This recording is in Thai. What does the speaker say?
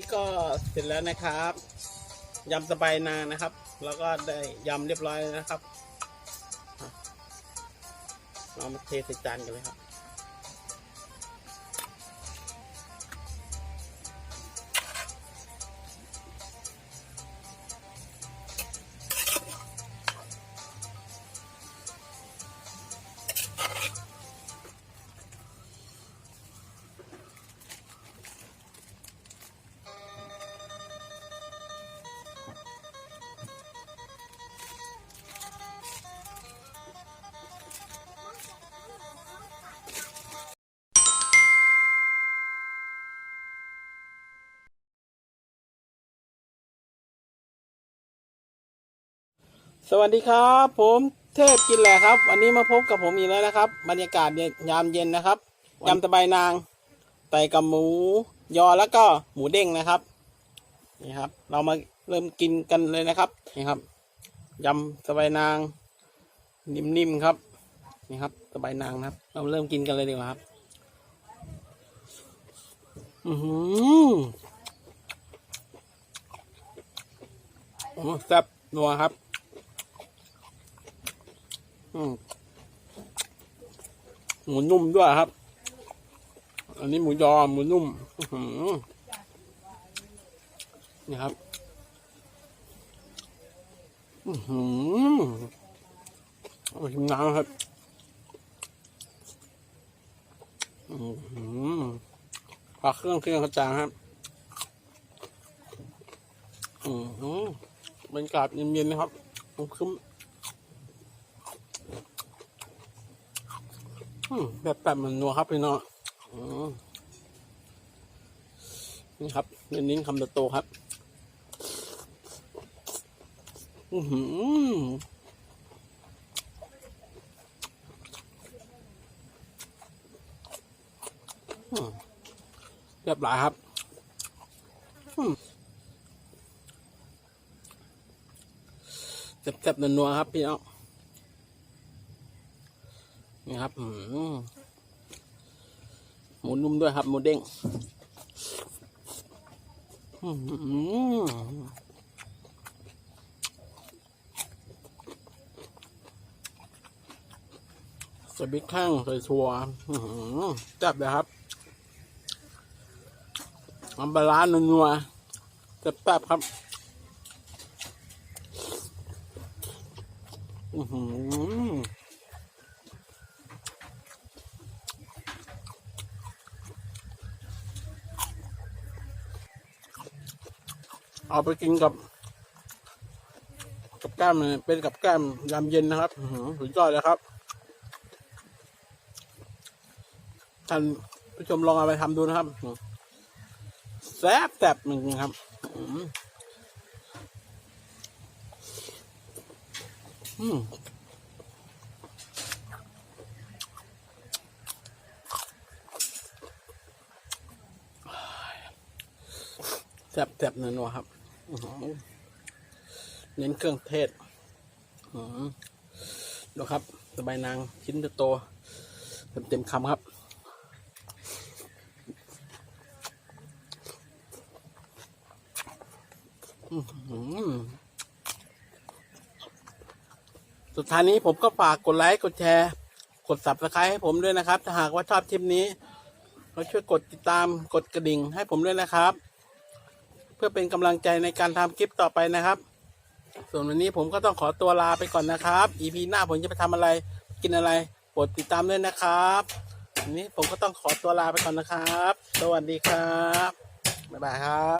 นี่ก็เสร็จแล้วนะครับยำสบายนางนะครับ แล้วก็ได้ยำเรียบร้อยแล้วนะครับ เรามาเทใส่จานกันเลยครับ สวัสดีครับ ผมเทพกินแหละครับ วันนี้มาพบกับผมอีกแล้วนะครับ บรรยากาศยามเย็นนะครับยำตะไบนางไต่กับหมู ยอแล้วก็หมูเด้งนะครับนี่ครับ เรามาเริ่มกินกันเลยนะครับนี่ครับยำตะไบนาง นิ่มๆครับนี่ครับตะไบนางนะครับ เราเริ่มกินกันเลยดีกว่าครับ อือหือโอ้แซ่บนัวครับอืม หมูนุ่มด้วยครับ อันนี้หมูยอหมูนุ่มนี่ครับอือหือเอาชิมน้ำครับอือหือผักเครื่องเครื่องกระจางครับอือหือบรรยากาศเย็นๆนะครับคึ้ม อืม แบบแบบมันนัวครับพี่น้องนี่ครับเน้นนิ้คำโตครับ อือหืออืมเรียบร้อยครับอืมแซ่บๆนัวๆครับพี่น้อง นี่ครับหมูนุ่มด้วยครับหมูเด้งสบิกข้างใส่ชัวจับเลยครับมันปลาร้านัวๆแซ่บครับ อือหือ เอาไปกินกับ กับแก้มเลยเป็นกับแก้มยามเย็นนะครับหือสุดยอดเลยครับ ท่านผู้ชมลองเอาไปทำดูนะครับแซ่บแซ่บจริงครับอืมแซ่บแซ่บนัวๆครับ เน้นเครื่องเทศดูครับสบายนางชิ้นโตๆเต็มคำครับสุดท้ายนี้ผมก็ฝากกดไลค์ กดแชร์ กด subscribe ให้ผมด้วยนะครับ ถ้าหากว่าชอบคลิปนี้ ก็ช่วยกดติดตามกดกระดิ่งให้ผมด้วยนะครับ พื่อเป็นกำลังใจในการทำคลิปต่อไปนะครับ ส่วนวันนี้ผมก็ต้องขอตัวลาไปก่อนนะครับ EP หน้าผมจะไปทำอะไร กินอะไรโปรดติดตามด้วยนะครับวันนี้ผมก็ต้องขอตัวลาไปก่อนนะครับ สวัสดีครับบ๊ายบายครับ